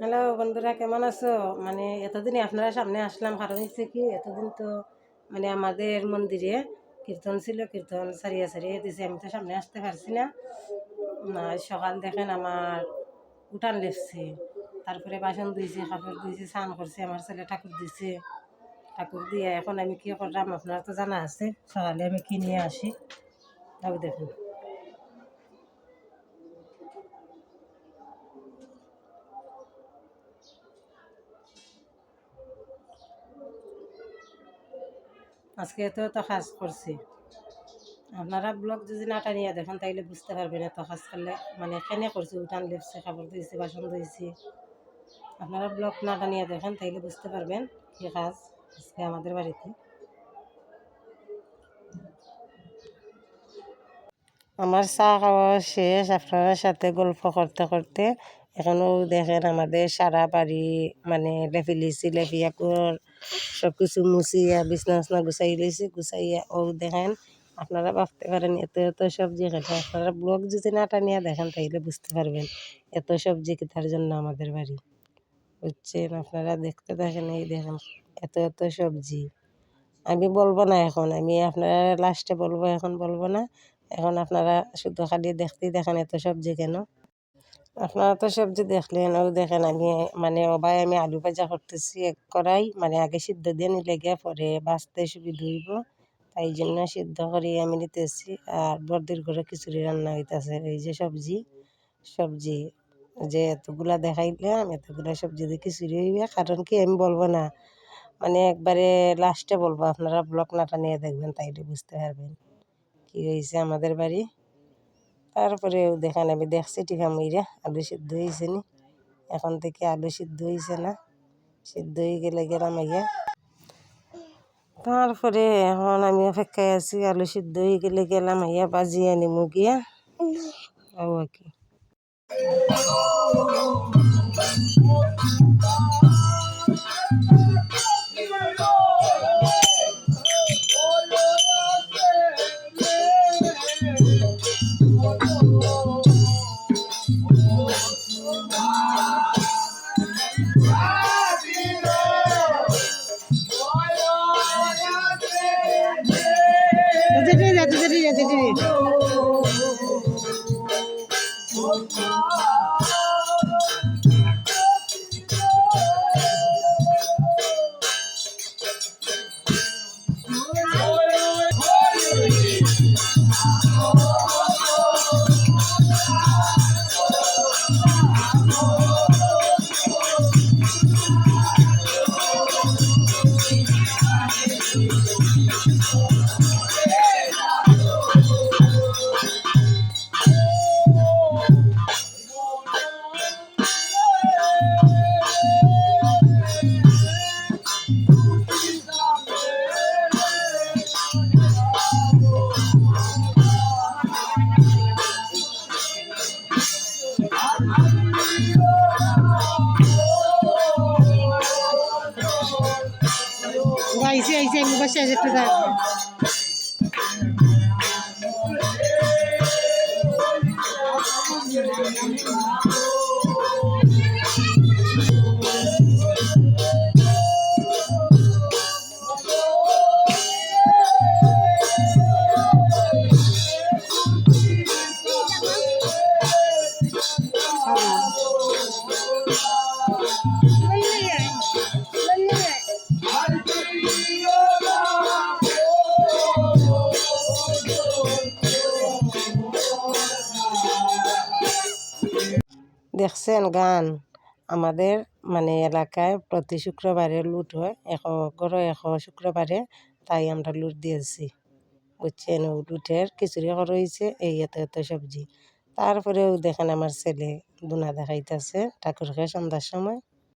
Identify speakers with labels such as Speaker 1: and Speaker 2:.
Speaker 1: Hello বন্ধুরা, কেমন আছো? মানে এতদিনই আপনারা সামনে আসলাম, কারণ হচ্ছে কি, এতদিন তো মানে আমাদের মন্দিরে কীর্তন ছিল, কীর্তন সারিয়ে সারিয়ে দিছে, আমি তো সামনে আসতে পারছি না। সকাল দেখেন আমার উঠান লেপছি, তারপরে বাসন ধুইছি, কাপড় ধুইছি, স্নান করছি, আমার ছেলে ঠাকুর দিছে। ঠাকুর দিয়ে এখন আমি কী করলাম, আপনার তো জানা আছে, সকালে আমি কিনে আসি, তাও দেখুন। আজকে তো তো কাজ করছি। আপনারা ব্লগ যদি না টানিয়ে দেখেন, তাইলে বুঝতে পারবেন এত কাজ করলে মানে কেনে করছি, উঠান লেপছে, কাপড় ধুয়েছি বাসন ধুয়েছি আপনারা ব্লগ না টানিয়ে দেখেন, তাইলে বুঝতে পারবেন কি কাজ আজকে আমাদের বাড়িতে। আমার চা খাওয়া শেষ আপনার সাথে গল্প করতে করতে এখনও দেখেন আমাদের সারা বাড়ি মানে লেপি লিছি কর সব কিছু মুছিয়া, বিছনা উছনা গুছাই লইছি গুছাইয়া ও দেখেন আপনারা ভাবতে পারেন এত এত সবজি খেতে আপনারা ব্লগ যদি না টানিয়া দেখেন তাইলে বুঝতে পারবেন এত সবজি কেতার জন্য আমাদের বাড়ি। বুঝছেন? আপনারা দেখতে দেখেন, এই দেখেন এত এত সবজি। আমি বলব না এখন, আমি আপনারা লাস্টে বলব, এখন বলব না। এখন আপনারা শুধু খালি দেখতেই দেখেন এত সবজি কেন। আপনারা তো সবজি দেখলেন ও দেখেন আমি মানে ওবাই আমি আলু ভাজা করতেছি এক কড়াই মানে আগে সিদ্ধ দিয়ে নিলে গিয়ে পরে বাঁচতে সুবিধা হইব। তাই জন্য সিদ্ধ করে আমি নিতেছি। আর বর্দির ঘরে খিচুড়ি রান্না হইতেছে, এই যে সবজি। সবজি যে এতগুলা দেখাইলাম, এতগুলা সবজি দিয়ে খিচুড়ি হইবে, কারণ কি আমি বলব না মানে একবারে লাস্টে বলব, আপনারা ব্লক নাটা নিয়ে দেখবেন, তাইলে বুঝতে পারবেন। কি হয়েছে আমাদের বাড়ি? তারপরেও দেখেন আমি দেখছি টিকা মইরা আলু সিদ্ধ হয়েছে নি। এখন থেকে আলু সিদ্ধ হয়েছে না, সিদ্ধ হয়ে গেলে গেলাম আইয়া তারপরে এখন আমি অপেক্ষায় আছি, আলু সিদ্ধ হয়ে গেলে গেলাম আইয়া বাজি আনিমু গিয়া আর কি জিনিস। আইসি আইসি আমি বসে আছে একটু দাঁড়া দেখছেন গান। আমাদের মানে এলাকায় প্রতি শুক্রবারে লুট হয়। এশ গড় এশ শুক্রবারে তাই আমরা লুট দিয়েছি। বুঝছেন ও লুটের খিচুড়ি হয়েছে, এই এত এত সবজি। তারপরেও দেখেন আমার ছেলে দুনা দেখাইতেছে ঠাকুরকে সন্ধ্যার সময়।